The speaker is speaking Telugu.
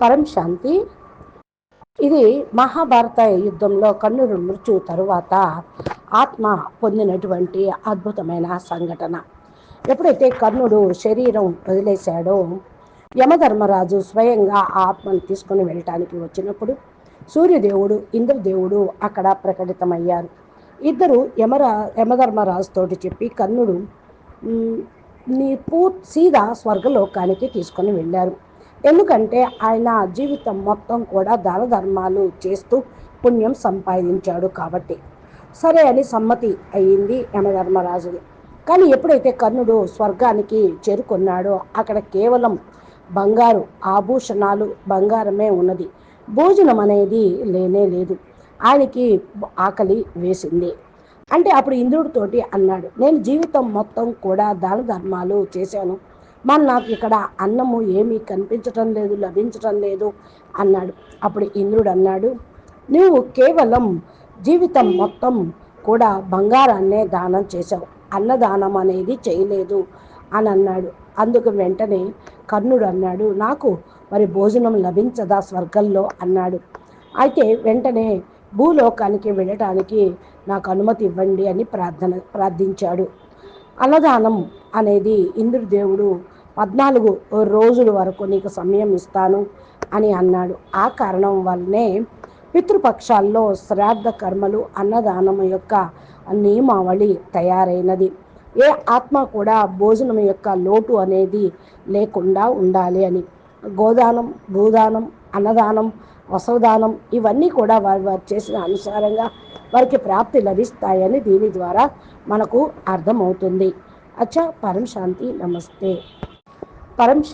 పరం శాంతి. ఇది మహాభారత యుద్ధంలో కర్ణుడు మృత్యు తరువాత ఆత్మ పొందినటువంటి అద్భుతమైన సంఘటన. ఎప్పుడైతే కర్ణుడు శరీరం వదిలేశాడో యమధర్మరాజు స్వయంగా ఆ ఆత్మను తీసుకుని వెళ్ళటానికి వచ్చినప్పుడు సూర్యదేవుడు ఇంద్రదేవుడు అక్కడ ప్రకటితమయ్యారు. ఇద్దరు యమరా యమధర్మరాజుతోటి చెప్పి కర్ణుడు నీ పూ సీదా స్వర్గలోకానికి తీసుకొని వెళ్ళారు. ఎందుకంటే ఆయన జీవితం మొత్తం కూడా దాన ధర్మాలు చేస్తూ పుణ్యం సంపాదించాడు కాబట్టి. సరే అని సమ్మతి అయ్యింది యమధర్మరాజుది. కానీ ఎప్పుడైతే కర్ణుడు స్వర్గానికి చేరుకున్నాడో అక్కడ కేవలం బంగారు ఆభూషణాలు బంగారమే ఉన్నది. భోజనం అనేది లేనే లేదు. ఆయనకి ఆకలి వేసింది. అంటే అప్పుడు ఇంద్రుడితోటి అన్నాడు నేను జీవితం మొత్తం కూడా దాన ధర్మాలు చేశాను. మరి నాకు ఇక్కడ అన్నము ఏమీ కనిపించటం లేదు లభించటం లేదు అన్నాడు. అప్పుడు ఇంద్రుడు అన్నాడు నువ్వు కేవలం జీవితం మొత్తం కూడా బంగారాన్నే దానం చేశావు. అన్నదానం అనేది చేయలేదు అని అన్నాడు. అందుకు వెంటనే కర్ణుడు అన్నాడు నాకు మరి భోజనం లభించదా స్వర్గంలో? అన్నాడు. అయితే వెంటనే భూలోకానికి వెళ్ళటానికి నాకు అనుమతి ఇవ్వండి అని ప్రార్థన ప్రార్థించాడు. అన్నదానం అనేది ఇంద్రదేవుడు పద్నాలుగు రోజుల వరకు నీకు సమయం ఇస్తాను అని అన్నాడు. ఆ కారణం వల్లనే పితృపక్షాల్లో శ్రాద్ధ కర్మలు అన్నదానం యొక్క నియమావళి తయారైనది. ఏ ఆత్మ కూడా భోజనం యొక్క లోటు అనేది లేకుండా ఉండాలి అని. గోదానం భూదానం అన్నదానం వసవదానం ఇవన్నీ కూడా వారు వారు చేసిన అనుసారంగా వారికి ప్రాప్తి లభిస్తాయని దీని ద్వారా మనకు అర్థమవుతుంది. అచ్చా పరం శాంతి నమస్తే. పరం